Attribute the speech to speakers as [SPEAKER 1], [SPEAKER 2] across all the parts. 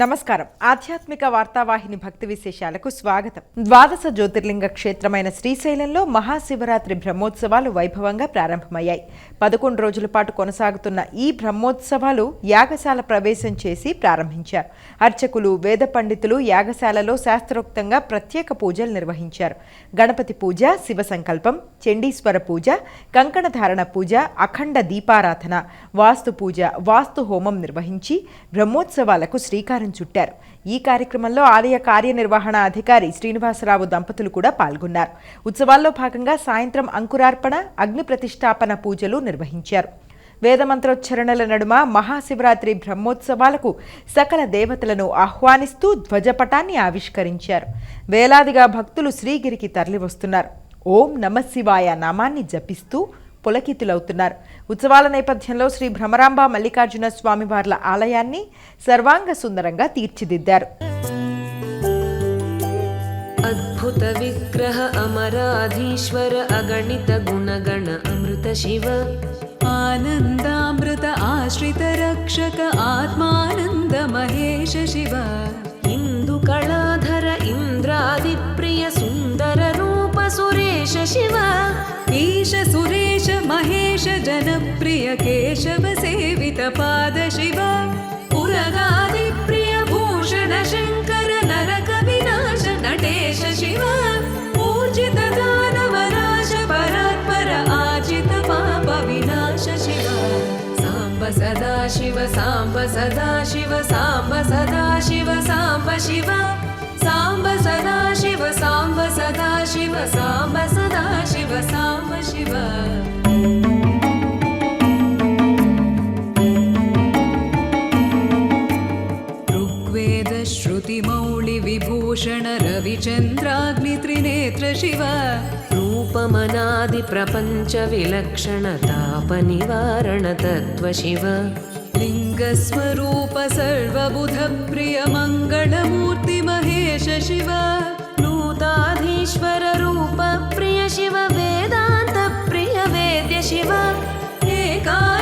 [SPEAKER 1] నమస్కారం. ఆధ్యాత్మిక వార్తావాహిని భక్తి విశేషాలకు స్వాగతం. ద్వాదశ జ్యోతిర్లింగ క్షేత్రమైన శ్రీశైలంలో మహాశివరాత్రి బ్రహ్మోత్సవాలు వైభవంగా ప్రారంభమయ్యాయి. పదకొండు రోజుల పాటు కొనసాగుతున్న ఈ బ్రహ్మోత్సవాలు యాగశాల ప్రవేశం చేసి ప్రారంభించారు. అర్చకులు వేద పండితులు యాగశాలలో శాస్త్రోక్తంగా ప్రత్యేక పూజలు నిర్వహించారు. గణపతి పూజ శివ సంకల్పం చండీశ్వర పూజ కంకణధారణ పూజ అఖండ దీపారాధన వాస్తు పూజ వాస్తు హోమం నిర్వహించి బ్రహ్మోత్సవాలకు శ్రీకారం చుట్టారు. ఈ కార్యక్రమంలో ఆలయ కార్యనిర్వహణ అధికారి శ్రీనివాసరావు దంపతులు కూడా పాల్గొన్నారు. ఉత్సవాల్లో భాగంగా సాయంత్రం అంకురార్పణ అగ్ని ప్రతిష్టాపన పూజలు నిర్వహించారు. వేదమంత్రోచ్చరణల నడుమ మహాశివరాత్రి బ్రహ్మోత్సవాలకు సకల దేవతలను ఆహ్వానిస్తూ ధ్వజపటాన్ని ఆవిష్కరించారు. వేలాదిగా భక్తులు శ్రీగిరికి తరలివస్తున్నారు. ఓం నమశివాయ నామాన్ని జపిస్తూ పులకితులవుతున్నారు. ఉత్సవాల నేపథ్యంలో శ్రీ భ్రమరాంబ మల్లికార్జున స్వామివార్ల ఆలయాన్ని సర్వాంగ సుందరంగా తీర్చిదిద్దారు.
[SPEAKER 2] అద్భుత విగ్రహ అమరాధీశ్వర అగణిత
[SPEAKER 3] గుణగణ అమృత శివ. ఆనందామృత ఆశ్రిత రక్షక
[SPEAKER 2] ఆత్మానంద మహేష శివ. ఇందు కళాధర ఇంద్రాది
[SPEAKER 3] ప్రియ సుందర महेश जनप्रिय केशव सेवित पाद शिव
[SPEAKER 2] पुरगादिप्रिय भूषण शङ्कर नरक विनाश नटेश शिव।
[SPEAKER 3] पूजित दानवनाश परात्पर आजित पाप विनाश शिव।
[SPEAKER 2] साम्ब सदा शिव साम्ब सदा शिव साम्ब सदा शिव साम्ब शिव। साम्ब सदा शिव साम्ब सदा शिव साम्ब सदा शिव साम्ब शिव।
[SPEAKER 3] विभूषण रविचन्द्राग्नित्रिनेत्र शिव
[SPEAKER 2] रूपमनादिप्रपञ्चविलक्षणतापनिवारण तत्त्व शिव
[SPEAKER 3] लिङ्गस्वरूप सर्वबुधप्रिय मङ्गलमूर्ति महेश शिव
[SPEAKER 2] नूताधीश्वर रूप प्रिय शिव वेदान्त प्रिय वेद्य शिव
[SPEAKER 3] एकानेक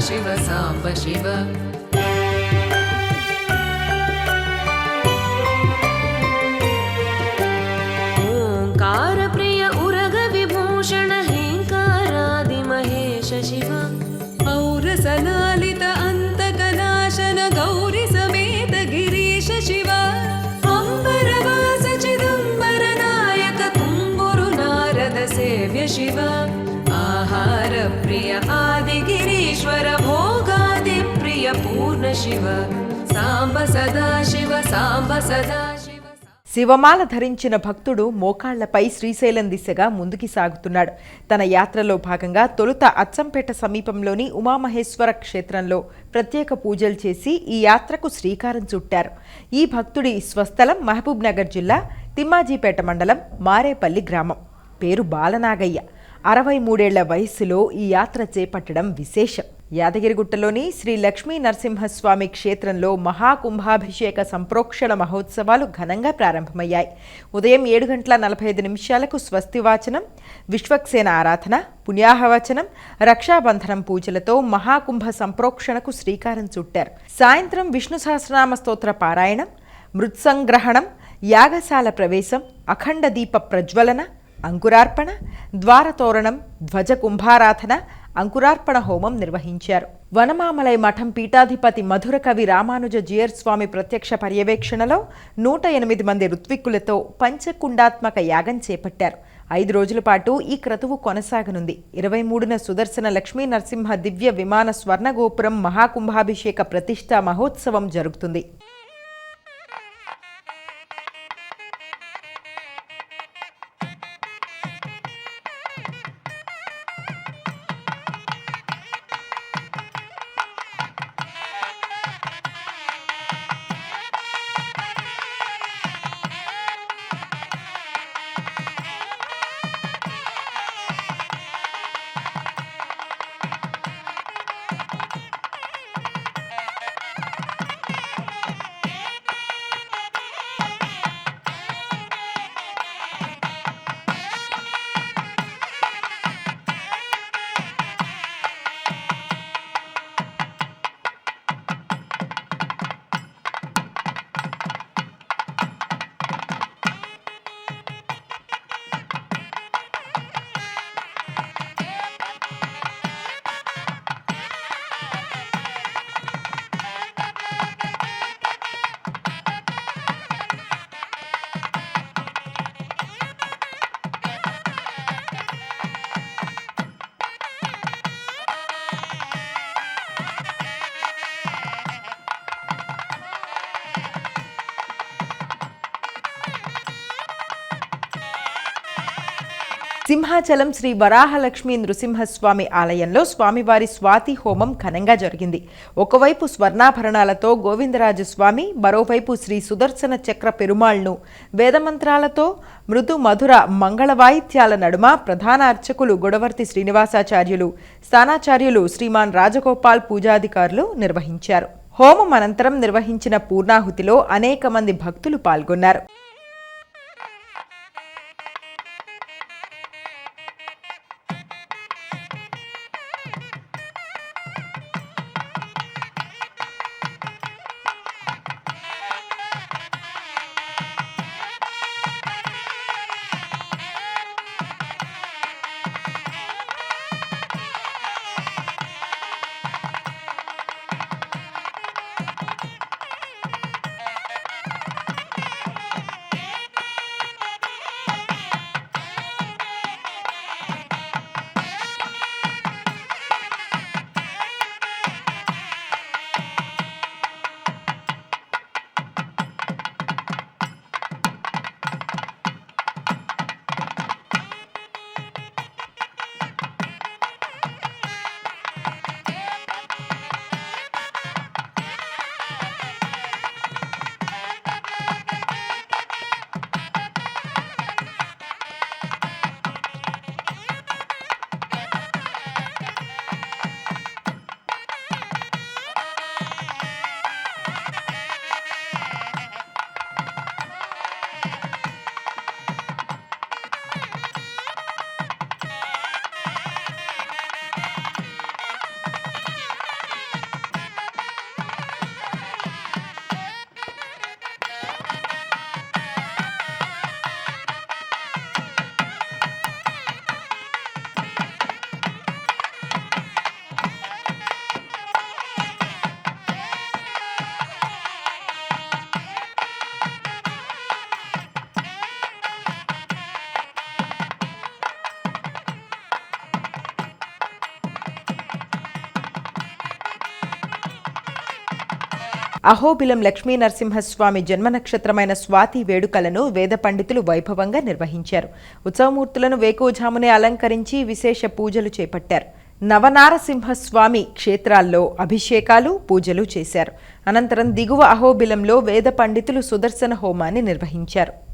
[SPEAKER 3] शिव साम्ब शिव। ओङ्कारप्रिय उरगविभूषण हेङ्कारादिमहेश शिव। औरसलालित अन्तकनाशन गौरि समेत गिरीश शिव। अम्बरवास चिदम्बरनायक तुम्बुरु नारद सेव्य शिव। आदिगिरीश्वर भोगादि प्रिय पूर्ण शिव साम्ब सदा शिव साम्ब सदा शिव
[SPEAKER 1] శివమాల ధరించిన భక్తుడు మోకాళ్లపై శ్రీశైలం దిశగా ముందుకి సాగుతున్నాడు తన యాత్రలో భాగంగా తొలుత అచ్చంపేట సమీపంలోని ఉమామహేశ్వర క్షేత్రంలో ప్రత్యేక పూజలు చేసి ఈ యాత్రకు శ్రీకారం చుట్టారు ఈ భక్తుడి స్వస్థలం మహబూబ్ నగర్ జిల్లా తిమ్మాజీపేట మండలం మారేపల్లి గ్రామం పేరు బాలనాగయ్య అరవై మూడేళ్ళ వయస్సులో ఈ యాత్ర చేపట్టడం విశేషం. యాదగిరిగుట్టలోని శ్రీ లక్ష్మీ నరసింహస్వామి క్షేత్రంలో మహాకుంభాభిషేక సంప్రోక్షణ మహోత్సవాలు ఘనంగా ప్రారంభమయ్యాయి. ఉదయం ఏడు గంటల నలభై ఐదు నిమిషాలకు స్వస్తివాచనం విశ్వక్సేన ఆరాధన పుణ్యాహవచనం రక్షాబంధనం పూజలతో మహాకుంభ సంప్రోక్షణకు శ్రీకారం చుట్టారు. సాయంత్రం విష్ణు సహస్రనామ స్తోత్ర పారాయణం మృత్సంగ్రహణం యాగశాల ప్రవేశం అఖండ దీప ప్రజ్వలన అంకురార్పణ ద్వారతోరణం ధ్వజ కుంభారాధన అంకురార్పణ హోమం నిర్వహించారు. వనమామలై మఠం పీఠాధిపతి మధుర కవి రామానుజ జియర్ స్వామి ప్రత్యక్ష పర్యవేక్షణలో నూట ఎనిమిది మంది ఋత్విక్కులతో పంచకుండాత్మక యాగం చేపట్టారు. ఐదు రోజుల పాటు ఈ క్రతువు కొనసాగనుంది. ఇరవై మూడున సుదర్శన లక్ష్మీ నరసింహ దివ్య విమాన స్వర్ణగోపురం మహాకుంభాభిషేక ప్రతిష్టా మహోత్సవం జరుగుతుంది. సింహాచలం శ్రీ వరాహలక్ష్మి నృసింహస్వామి ఆలయంలో స్వామివారి స్వాతి హోమం ఘనంగా జరిగింది. ఒకవైపు స్వర్ణాభరణాలతో గోవిందరాజస్వామి మరోవైపు శ్రీ సుదర్శన చక్ర పెరుమాళ్ను వేదమంత్రాలతో మృదు మధుర మంగళవాయిత్యాల నడుమ ప్రధాన అర్చకులు గొడవర్తి శ్రీనివాసాచార్యులు స్థానాచార్యులు శ్రీమాన్ రాజగోపాల్ పూజాధికారులు నిర్వహించారు. హోమం అనంతరం నిర్వహించిన పూర్ణాహుతిలో అనేక మంది భక్తులు పాల్గొన్నారు. అహోబిలం లక్ష్మీ నరసింహస్వామి జన్మ నక్షత్రమైన స్వాతి వేడుకలను వేద పండితులు వైభవంగా నిర్వహించారు. ఉత్సవమూర్తులను వేకోజామునే అలంకరించి విశేష పూజలు చేపట్టారు. నవనారసింహస్వామి క్షేత్రాల్లో అభిషేకాలు పూజలు చేశారు. అనంతరం దిగువ అహోబిలంలో వేద పండితులు సుదర్శన హోమాన్ని నిర్వహించారు.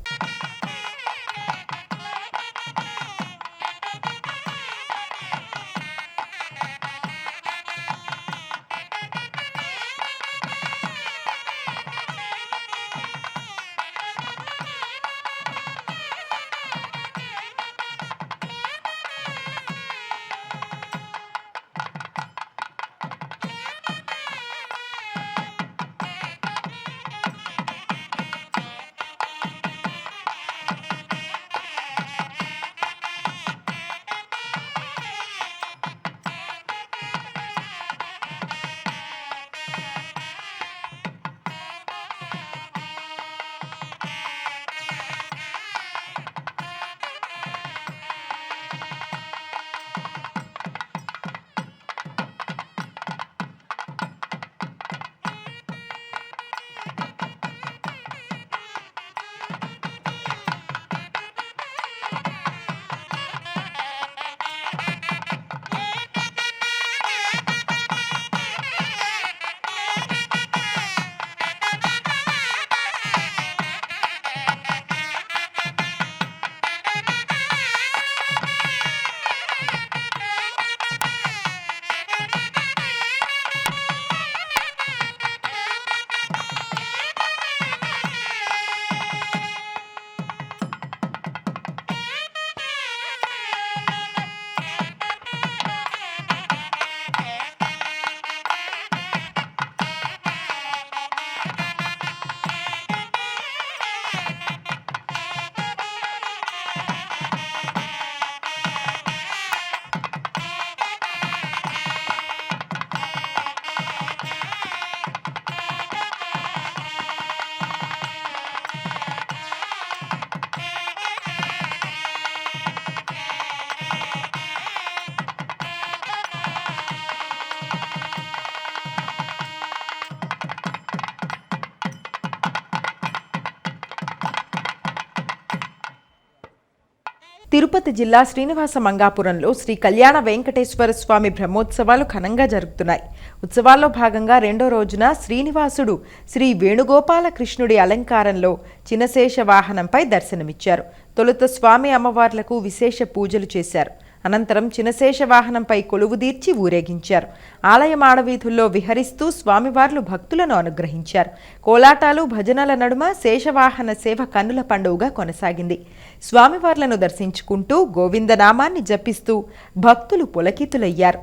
[SPEAKER 1] తిరుపతి జిల్లా శ్రీనివాస మంగాపురంలో శ్రీ కళ్యాణ వెంకటేశ్వర స్వామి బ్రహ్మోత్సవాలు ఘనంగా జరుగుతున్నాయి. ఉత్సవాల్లో భాగంగా రెండో రోజున శ్రీనివాసుడు శ్రీ వేణుగోపాల కృష్ణుడి అలంకారంలో చిన్నశేష వాహనంపై దర్శనమిచ్చారు. తొలుత స్వామి అమ్మవార్లకు విశేష పూజలు చేశారు. అనంతరం చినశేష వాహనంపై కొలువుదీర్చి ఊరేగించారు. ఆలయ మాడవీధుల్లో విహరిస్తూ స్వామివార్లు భక్తులను అనుగ్రహించారు. కోలాటాలు భజనల నడుమ శేషవాహన సేవ కన్నుల పండుగగా కొనసాగింది. స్వామివార్లను దర్శించుకుంటూ గోవిందనామాన్ని జపిస్తూ భక్తులు పులకితులయ్యారు.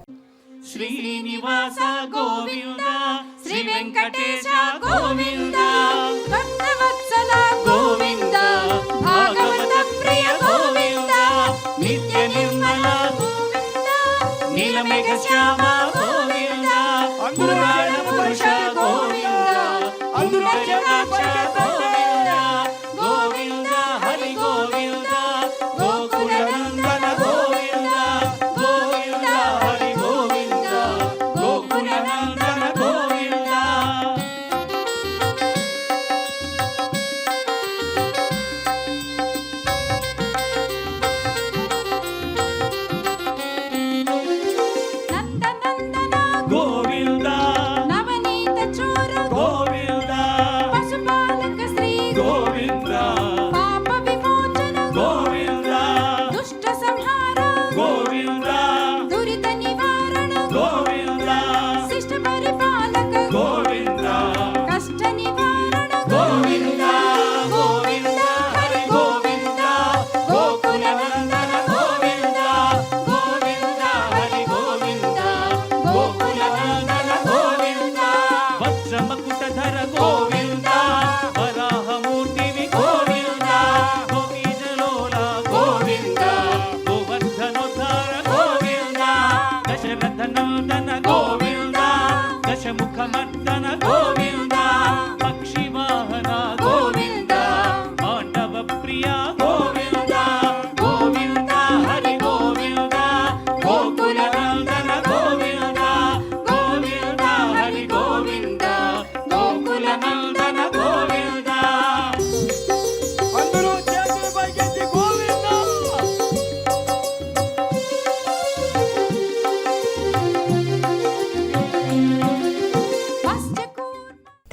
[SPEAKER 4] శ్రీనివాస గోవింద శ్రీ వెంకటేశ గోవింద
[SPEAKER 3] భక్తవత్సల
[SPEAKER 4] గోవింద భాగవత నిత్య నిర్మల నీలమేఘ శ్యామ గోవింద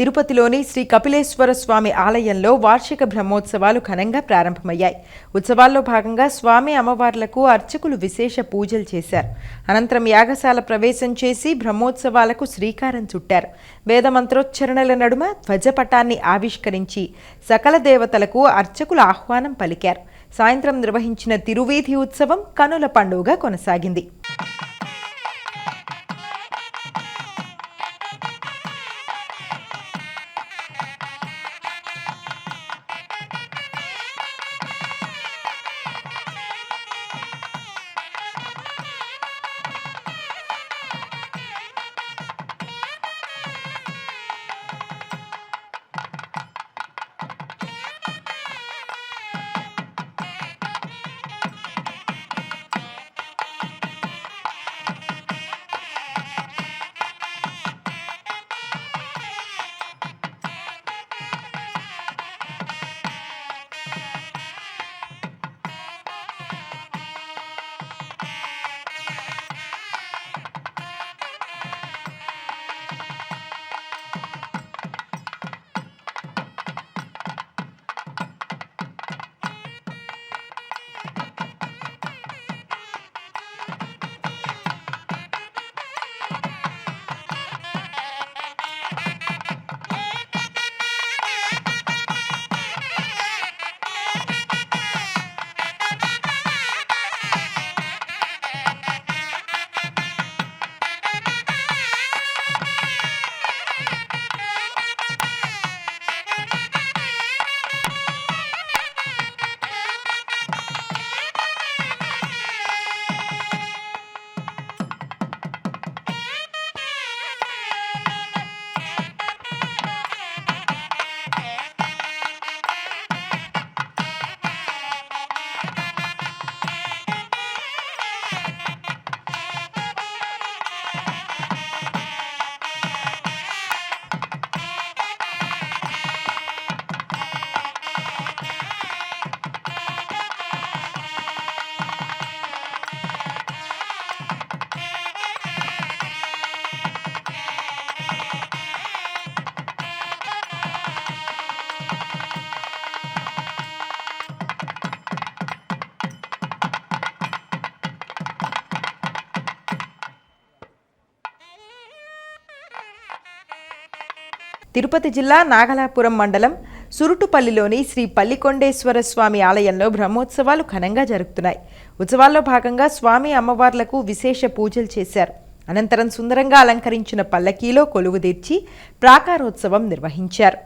[SPEAKER 1] తిరుపతిలోని శ్రీ కపిలేశ్వర స్వామి ఆలయంలో వార్షిక బ్రహ్మోత్సవాలు ఘనంగా ప్రారంభమయ్యాయి. ఉత్సవాల్లో భాగంగా స్వామి అమ్మవార్లకు అర్చకులు విశేష పూజలు చేశారు. అనంతరం యాగశాల ప్రవేశం చేసి బ్రహ్మోత్సవాలకు శ్రీకారం చుట్టారు. వేద మంత్రోచ్చరణల నడుమ ధ్వజపటాన్ని ఆవిష్కరించి సకల దేవతలకు అర్చకులు ఆహ్వానం పలికారు. సాయంత్రం నిర్వహించిన తిరువీధి ఉత్సవం కనుల పండుగ కొనసాగింది. తిరుపతి జిల్లా నాగలాపురం మండలం సురుటుపల్లిలోని శ్రీ పల్లికొండేశ్వర స్వామి ఆలయంలో బ్రహ్మోత్సవాలు ఘనంగా జరుగుతున్నాయి ఉత్సవాల్లో భాగంగా స్వామి అమ్మవార్లకు విశేష పూజలు చేశారు. అనంతరం సుందరంగా అలంకరించిన పల్లకీలో కొలువు తీర్చి ప్రాకారోత్సవం నిర్వహించారు.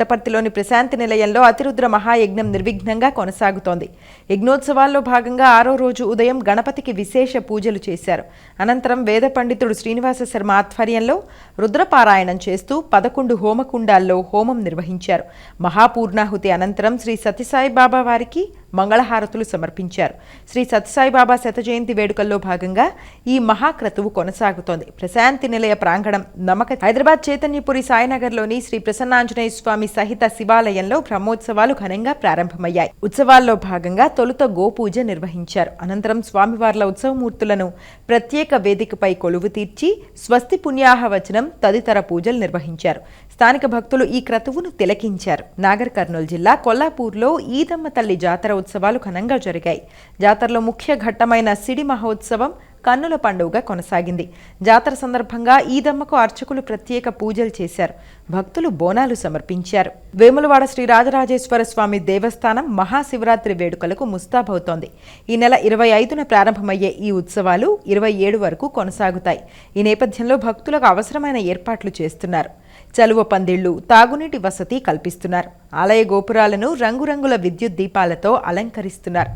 [SPEAKER 1] పుట్టపర్తిలోని ప్రశాంతి నిలయంలో అతిరుద్ర మహాయజ్ఞం నిర్విఘ్నంగా కొనసాగుతోంది. యజ్ఞోత్సవాల్లో భాగంగా ఆరో రోజు ఉదయం గణపతికి విశేష పూజలు చేశారు. అనంతరం వేద పండితుడు శ్రీనివాస శర్మ ఆధ్వర్యంలో రుద్రపారాయణం చేస్తూ పదకొండు హోమకుండాల్లో హోమం నిర్వహించారు. మహాపూర్ణాహుతి అనంతరం శ్రీ సత్యసాయి బాబా వారికి మంగళహారతులు సమర్పించారు. శ్రీ సత్యసాయిబాబా శత జయంతి వేడుకల్లో భాగంగా ఈ మహాక్రతువు కొనసాగుతోంది. ప్రశాంతి నిలయ ప్రాంగణం నమ్మక హైదరాబాద్ చైతన్యపురి సాయినగర్లోని శ్రీ ప్రసన్నాంజనేయ స్వామి సహిత శివాలయంలో బ్రహ్మోత్సవాలు ఘనంగా ప్రారంభమయ్యాయి. ఉత్సవాల్లో భాగంగా తొలుత గోపూజ నిర్వహించారు. అనంతరం స్వామివార్ల ఉత్సవమూర్తులను ప్రత్యేక వేదికపై కొలువు తీర్చి స్వస్తి పుణ్యాహ వచనం తదితర పూజలు నిర్వహించారు. స్థానిక భక్తులు ఈ క్రతువును తిలకించారు. నాగర్ కర్నూలు జిల్లా కొల్లాపూర్లో ఈదమ్మ తల్లి జాతర ఉత్సవాలు ఘనంగా జరిగాయి. జాతరలో ముఖ్య ఘట్టమైన సిడి మహోత్సవం కన్నుల పండుగగా కొనసాగింది. జాతర సందర్భంగా ఈదమ్మకు అర్చకులు ప్రత్యేక పూజలు చేశారు. భక్తులు బోనాలు సమర్పించారు. వేములవాడ శ్రీ రాజరాజేశ్వర స్వామి దేవస్థానం మహాశివరాత్రి వేడుకలకు ముస్తాబవుతోంది. ఈ నెల ఇరవై ఐదున ప్రారంభమయ్యే ఈ ఉత్సవాలు ఇరవై ఏడు వరకు కొనసాగుతాయి. ఈ నేపథ్యంలో భక్తులకు అవసరమైన ఏర్పాట్లు చేస్తున్నారు. చలువ పందిళ్ళు తాగునీటి వసతి కల్పిస్తున్నారు. ఆలయ గోపురాలను రంగురంగుల విద్యుత్ దీపాలతో అలంకరిస్తున్నారు.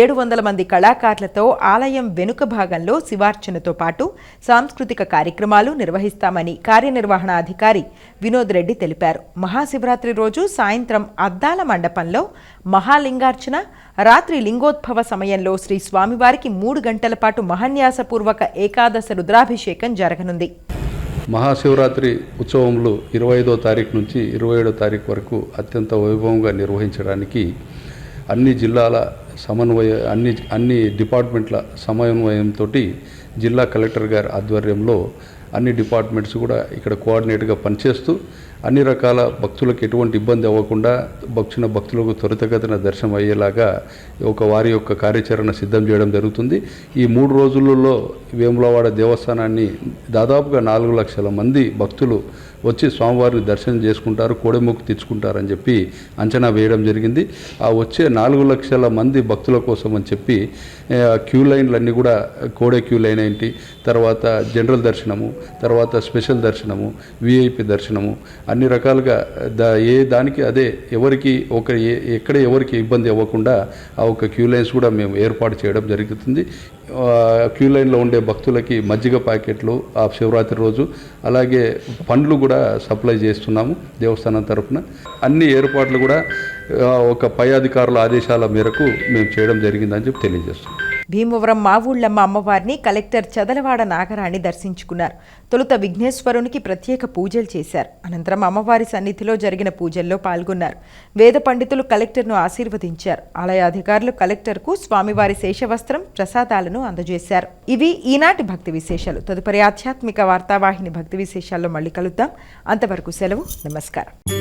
[SPEAKER 1] ఏడు వందల మంది కళాకారులతో ఆలయం వెనుక భాగంలో శివార్చనతో పాటు సాంస్కృతిక కార్యక్రమాలు నిర్వహిస్తామని కార్యనిర్వహణ అధికారి వినోద్ రెడ్డి తెలిపారు. మహాశివరాత్రి రోజు సాయంత్రం అద్దాల మండపంలో మహాలింగార్చన రాత్రి లింగోద్భవ సమయంలో శ్రీ స్వామివారికి మూడు గంటల పాటు మహాన్యాసపూర్వక ఏకాదశ రుద్రాభిషేకం జరగనుంది.
[SPEAKER 5] మహాశివరాత్రి ఉత్సవములు ఇరవై ఐదో తారీఖు నుంచి ఇరవై ఏడో తారీఖు వరకు అత్యంత వైభవంగా నిర్వహించడానికి అన్ని జిల్లాల సమన్వయ అన్ని అన్ని డిపార్ట్మెంట్ల సమన్వయంతో జిల్లా కలెక్టర్ గారి ఆధ్వర్యంలో అన్ని డిపార్ట్మెంట్స్ కూడా ఇక్కడ కోఆర్డినేట్గా పనిచేస్తూ అన్ని రకాల భక్తులకు ఎటువంటి ఇబ్బంది అవ్వకుండా వచ్చిన భక్తులకు త్వరితగతిన దర్శనం అయ్యేలాగా ఒక వారి యొక్క కార్యాచరణ సిద్ధం చేయడం జరుగుతుంది. ఈ మూడు రోజులలో వేములవాడ దేవస్థానాన్ని దాదాపుగా నాలుగు లక్షల మంది భక్తులు వచ్చి స్వామివారిని దర్శనం చేసుకుంటారు కోడెముక్కు తెచ్చుకుంటారని చెప్పి అంచనా వేయడం జరిగింది. ఆ వచ్చే నాలుగు లక్షల మంది భక్తుల కోసం అని చెప్పి క్యూ లైన్లన్నీ కూడా కోడే క్యూ లైన్ ఏంటి? తర్వాత జనరల్ దర్శనము తర్వాత స్పెషల్ దర్శనము విఐపి దర్శనము అన్ని రకాలుగా దా ఏ దానికి అదే ఎవరికి ఒక ఏ ఎక్కడ ఎవరికి ఇబ్బంది అవ్వకుండా ఆ ఒక క్యూ లైన్స్ కూడా మేము ఏర్పాటు చేయడం జరుగుతుంది. క్యూ లైన్లో ఉండే భక్తులకి మజ్జిగ ప్యాకెట్లు ఆ శివరాత్రి రోజు అలాగే పండ్లు కూడా సప్లై చేస్తున్నాము దేవస్థానం తరపున. అన్ని ఏర్పాట్లు కూడా ఒక పై అధికారుల ఆదేశాల మేరకు మేము చేయడం జరిగిందని చెప్పి తెలియజేస్తున్నాం.
[SPEAKER 1] భీమవరం మావుళ్ళమ్మ అమ్మవారిని కలెక్టర్ చదలవాడ నాగరాణి దర్శించుకున్నారు. తొలుత విఘ్నేశ్వరునికి ప్రత్యేక పూజలు చేశారు. అనంతరం అమ్మవారి సన్నిధిలో జరిగిన పూజల్లో పాల్గొన్నారు. వేద పండితులు కలెక్టర్ను ఆశీర్వదించారు. ఆలయ అధికారులు కలెక్టర్కు స్వామివారి శేషవస్త్రం ప్రసాదాలను అందజేశారు. ఇవి ఈనాటి భక్తి విశేషాలు. తదుపరి ఆధ్యాత్మిక వార్తావాహిని భక్తి విశేషాల్లో మళ్ళీ కలుద్దాం. అంతవరకు సెలవు. నమస్కారం.